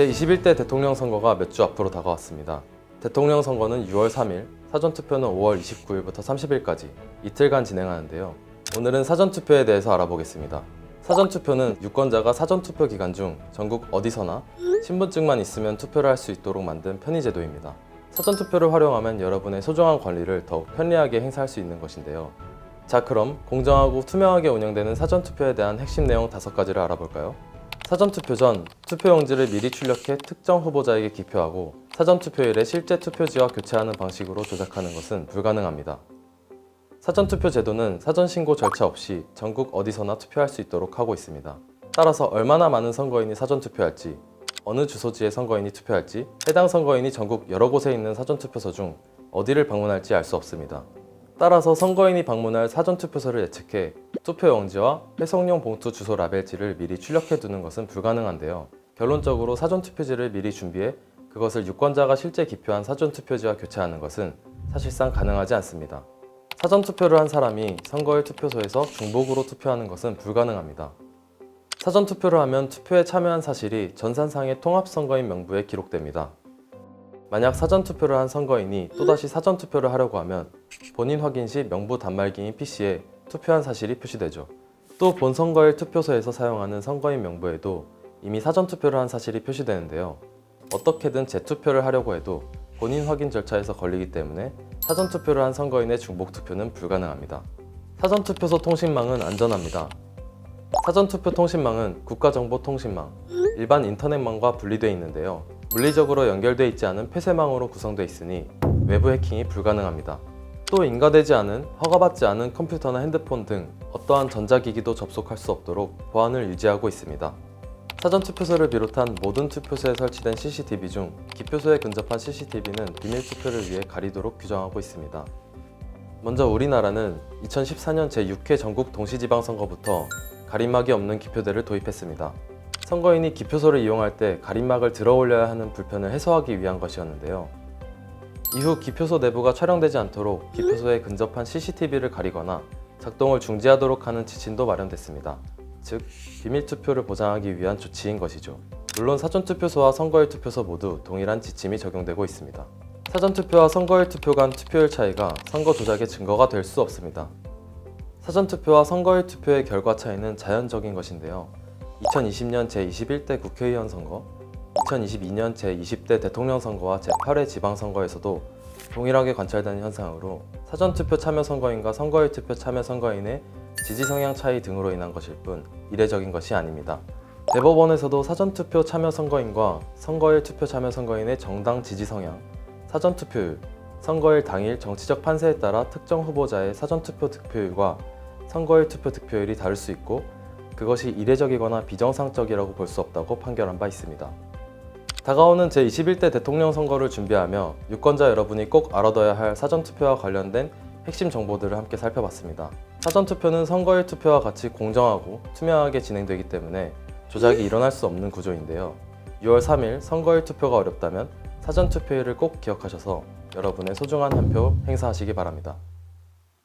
제21대 대통령 선거가 몇 주 앞으로 다가왔습니다. 대통령 선거는 6월 3일, 사전투표는 5월 29일부터 30일까지 이틀간 진행하는데요. 오늘은 사전투표에 대해서 알아보겠습니다. 사전투표는 유권자가 사전투표 기간 중 전국 어디서나 신분증만 있으면 투표를 할 수 있도록 만든 편의제도입니다. 사전투표를 활용하면 여러분의 소중한 권리를 더욱 편리하게 행사할 수 있는 것인데요. 자, 그럼 공정하고 투명하게 운영되는 사전투표에 대한 핵심 내용 다섯 가지를 알아볼까요? 사전투표 전 투표용지를 미리 출력해 특정 후보자에게 기표하고 사전투표일에 실제 투표지와 교체하는 방식으로 조작하는 것은 불가능합니다. 사전투표 제도는 사전신고 절차 없이 전국 어디서나 투표할 수 있도록 하고 있습니다. 따라서 얼마나 많은 선거인이 사전투표할지, 어느 주소지에 선거인이 투표할지, 해당 선거인이 전국 여러 곳에 있는 사전투표소 중 어디를 방문할지 알 수 없습니다. 따라서 선거인이 방문할 사전투표소를 예측해 투표용지와 회송용 봉투 주소 라벨지를 미리 출력해 두는 것은 불가능한데요. 결론적으로 사전투표지를 미리 준비해 그것을 유권자가 실제 기표한 사전투표지와 교체하는 것은 사실상 가능하지 않습니다. 사전투표를 한 사람이 선거일 투표소에서 중복으로 투표하는 것은 불가능합니다. 사전투표를 하면 투표에 참여한 사실이 전산상의 통합선거인 명부에 기록됩니다. 만약 사전투표를 한 선거인이 또다시 사전투표를 하려고 하면 본인 확인 시 명부 단말기인 PC에 투표한 사실이 표시되죠. 또 본 선거일 투표소에서 사용하는 선거인 명부에도 이미 사전 투표를 한 사실이 표시되는데요. 어떻게든 재투표를 하려고 해도 본인 확인 절차에서 걸리기 때문에 사전 투표를 한 선거인의 중복 투표는 불가능합니다. 사전 투표소 통신망은 안전합니다. 사전 투표 통신망은 국가정보통신망, 일반 인터넷망과 분리되어 있는데요. 물리적으로 연결되어 있지 않은 폐쇄망으로 구성되어 있으니 외부 해킹이 불가능합니다. 또 인가되지 않은, 허가받지 않은 컴퓨터나 핸드폰 등 어떠한 전자기기도 접속할 수 없도록 보안을 유지하고 있습니다. 사전 투표소를 비롯한 모든 투표소에 설치된 CCTV 중 기표소에 근접한 CCTV는 비밀 투표를 위해 가리도록 규정하고 있습니다. 먼저 우리나라는 2014년 제6회 전국 동시지방선거부터 가림막이 없는 기표대를 도입했습니다. 선거인이 기표소를 이용할 때 가림막을 들어 올려야 하는 불편을 해소하기 위한 것이었는데요. 이후 기표소 내부가 촬영되지 않도록 기표소에 근접한 CCTV를 가리거나 작동을 중지하도록 하는 지침도 마련됐습니다. 즉, 비밀 투표를 보장하기 위한 조치인 것이죠. 물론 사전 투표소와 선거일 투표소 모두 동일한 지침이 적용되고 있습니다. 사전 투표와 선거일 투표 간 투표율 차이가 선거 조작의 증거가 될 수 없습니다. 사전 투표와 선거일 투표의 결과 차이는 자연적인 것인데요. 2020년 제21대 국회의원 선거, 2022년 제20대 대통령 선거와 제8회 지방선거에서도 동일하게 관찰되는 현상으로 사전투표 참여 선거인과 선거일 투표 참여 선거인의 지지 성향 차이 등으로 인한 것일 뿐 이례적인 것이 아닙니다. 대법원에서도 사전투표 참여 선거인과 선거일 투표 참여 선거인의 정당 지지 성향, 사전투표율, 선거일 당일 정치적 판세에 따라 특정 후보자의 사전투표 득표율과 선거일 투표 득표율이 다를 수 있고 그것이 이례적이거나 비정상적이라고 볼 수 없다고 판결한 바 있습니다. 다가오는 제21대 대통령 선거를 준비하며 유권자 여러분이 꼭 알아둬야 할 사전투표와 관련된 핵심 정보들을 함께 살펴봤습니다. 사전투표는 선거일 투표와 같이 공정하고 투명하게 진행되기 때문에 조작이 일어날 수 없는 구조인데요. 6월 3일 선거일 투표가 어렵다면 사전투표일을 꼭 기억하셔서 여러분의 소중한 한 표 행사하시기 바랍니다.